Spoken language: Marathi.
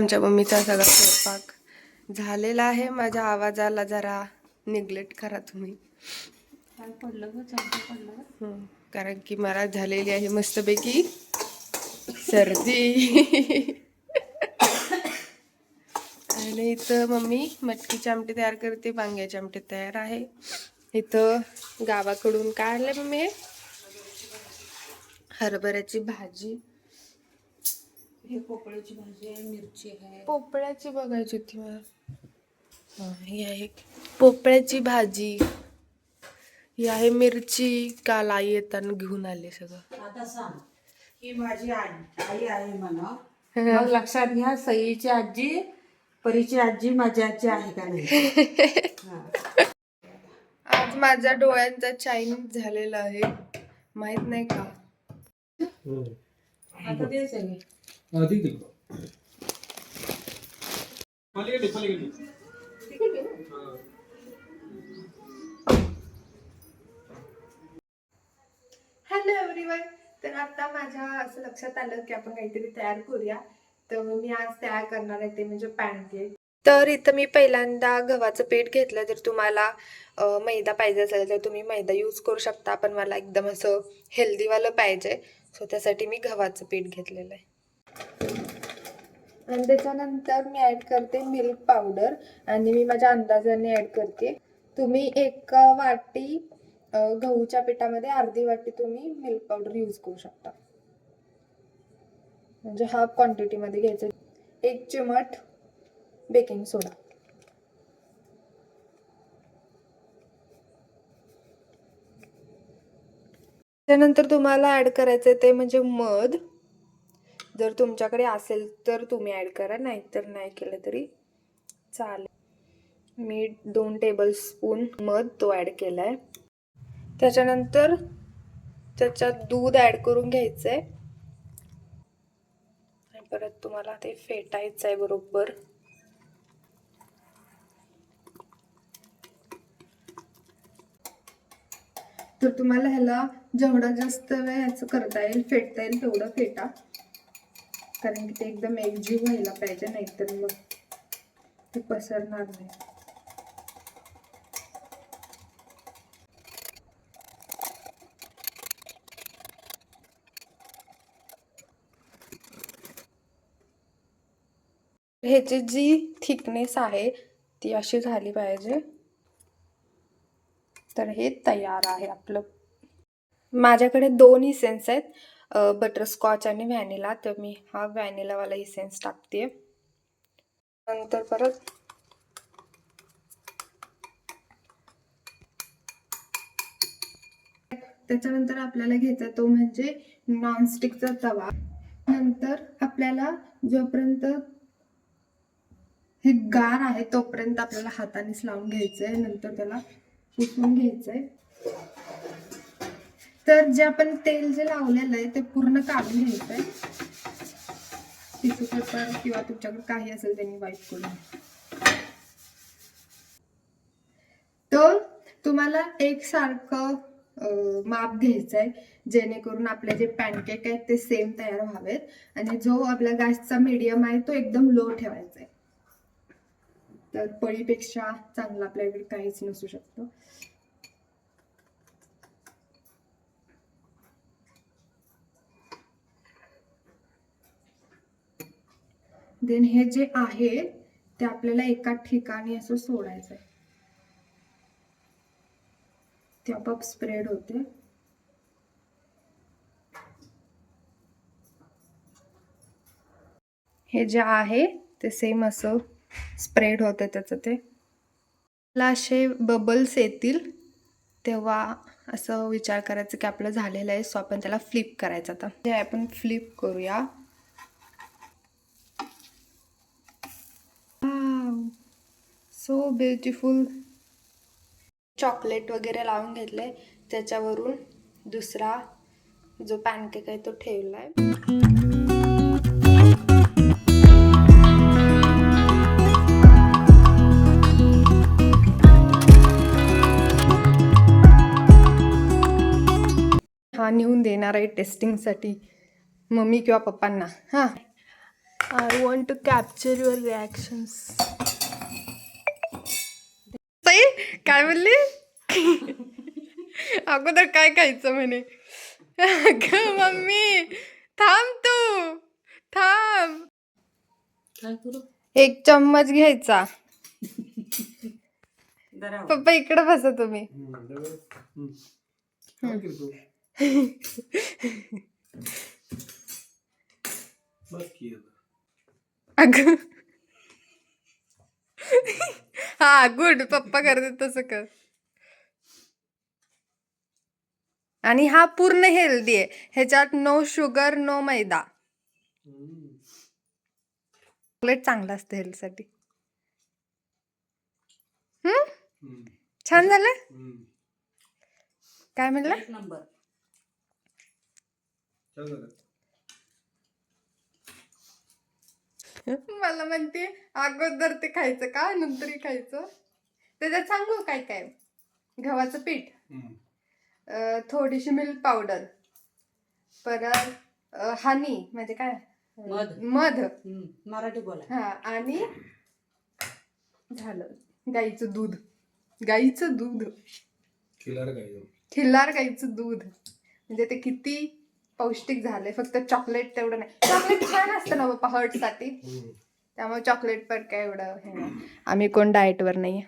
आमच्या मम्मीचा सगळा स्वयंपाक झालेला आहे. माझ्या आवाजाला जरा निग्लेक्ट करा तुम्ही. काय पडलं कारण की मला झालेली आहे मस्तपैकी सर्दी. आणि इथं मम्मी मटकीची आमटी तयार करते वांग्याची आमटी तयार आहे. इथं गावाकडून काय आणलंय मम्मी? हरभऱ्याची भाजी. हे पोकळ्याची भाजी आहे मिरची आहे. पोपळ्याची बघायची होती मला. हा, ही आहे पोपळ्याची भाजी. ही आहे मिरची काल आई येताना घेऊन आले सगळं. आता सांग ही माझी आई आई आहे म्हणा. मग लक्षात घ्या सईची आजी परीची आजी माझी आजी आहे का नाही? हा. आज माझ्या डोळ्यांचा चायनीज झालेला आहे. माहीत नाही का? आता तेच आहे दिलो पलीकडे पलीकडे. हॅलो एव्हरीवन तर आता माझ्या असं लक्षात आलं की आपण काहीतरी तयार करूया. तर मी आज तयार करणार आहे ते म्हणजे पॅनकेक तर इथं मी पहिल्यांदा गव्हाचं पीठ घेतलं. जर तुम्हाला मैदा पाहिजे असेल तर तुम्ही मैदा यूज करू शकता. पण मला एकदम असं हेल्दीवालं पाहिजे. सो त्यासाठी मी गव्हाचं पीठ घेतलेलं आहे. आणि त्याच्यानंतर मी ॲड करते मिल्क पावडर आणि मी माझ्या अंदाजाने ॲड करते. तुम्ही एक वाटी गहूच्या पिठामध्ये अर्धी वाटी तुम्ही मिल्क पावडर यूज करू शकता. म्हणजे हाफ क्वांटिटीमध्ये घ्यायचं. एक चिमट बेकिंग सोडा त्यानंतर तुम्हाला ॲड करायचं ते म्हणजे मध. जर तुमच्याकडे असेल तर तुम्ही ॲड करा नाहीतर नाही केलं तरी चालेल. मी दोन टेबलस्पून मध तो ॲड केला आहे त्याच्यानंतर त्याच्यात दूध ॲड करून घ्यायचं आहे आणि परत तुम्हाला ते फेटायचं आहे बरोबर. तर तुम्हाला ह्याला जेवढा जास्त वेळ ह्याचं करता येईल फेटता येईल तेवढं फेटा. कारण की ते एकदम एकजीव व्हायला पाहिजे नाहीतर मग ते पसरणार नाही. ह्याची जी थिकनेस आहे ती अशी झाली पाहिजे. तर हे तयार आहे आपलं. माझ्याकडे दोन इसेन्स आहेत. बटरस्कॉच आणि व्हॅनिला तर मी हा व्हॅनिलावाला इसेन्स टाकते नंतर परत त्याच्यानंतर आपल्याला घ्यायचा तो म्हणजे नॉनस्टिकचा तवा. नंतर आपल्याला जोपर्यंत हे गार आहे तोपर्यंत आपल्याला हातानेच लावून घ्यायचं आहे नंतर त्याला पुसून घ्यायचं आहे तर जे आपण तेल जे लावलेलं आहे ते पूर्ण काढून घ्यायचं आहे. टिश्यू पेपर किंवा तुमच्याकडे काही असेल त्यांनी वाईट करून. तर तुम्हाला एक सारखं माप घ्यायचं आहे जेणेकरून आपले जे पॅनकेक आहेत ते सेम तयार व्हावेत. आणि जो आपला गॅसचा मीडियम आहे तो एकदम लो ठेवायचा आहे. तर पळीपेक्षा चांगला आपल्याकडे काहीच नसू शकतं. देन हे जे आहे ते आपल्याला एका ठिकाणी असं सोडायचं आहे ते आपोआप स्प्रेड होते. हे जे आहे ते सेम असं स्प्रेड होते त्याचं ते. मला असे बबल्स येतील तेव्हा असं विचार करायचं की आपलं झालेलं आहे सो आपण त्याला फ्लिप करायचं आता. हे आपण फ्लिप करूया. सो ब्युटिफुल चॉकलेट वगैरे लावून घेतले. त्याच्यावरून दुसरा जो पॅनकेक आहे तो ठेवला आहे हा नेऊन देणार आहे टेस्टिंगसाठी मम्मी किंवा पप्पांना. हां. I want to capture your reactions काय बोलली? अगोदर काय खायचं म्हणे? अगं मम्मी थांब तू थांब. काय करू? एक चम्मच घ्यायचा. पप्पा इकडे बसा तुम्ही. अग. हा गुड. पप्पा करते तसं कर. आणि हा पूर्ण हेल्दी आहे. ह्याच्यात नो शुगर नो मैदा. हम्म. चॉकलेट चांगलं असतं हेल्थसाठी हम्म? हम्म. छान झालं. काय म्हणलं? नंबर छान झालं. मला म्हणते अगोदर ते खायचं का? नंतरही खायचं. त्याच्यात सांगू काय काय? गव्हाचं पीठ. अ, थोडीशी मिल्क पावडर परत हनी म्हणजे काय? मध. मध. हम्म, मराठी बोला. हा आणि झालं. गाईचं दूध. गाईचं दूध. खिलार काय. खिल्लार गाईचं दूध. म्हणजे ते किती पौष्टिक झाले फक्त चॉकलेट तेवढं नाही. चॉकलेट छान असतं ना बाप्पा heart साठी. त्यामुळे चॉकलेट पण काय एवढं हे नाही. आम्ही कोण डाएटवर नाही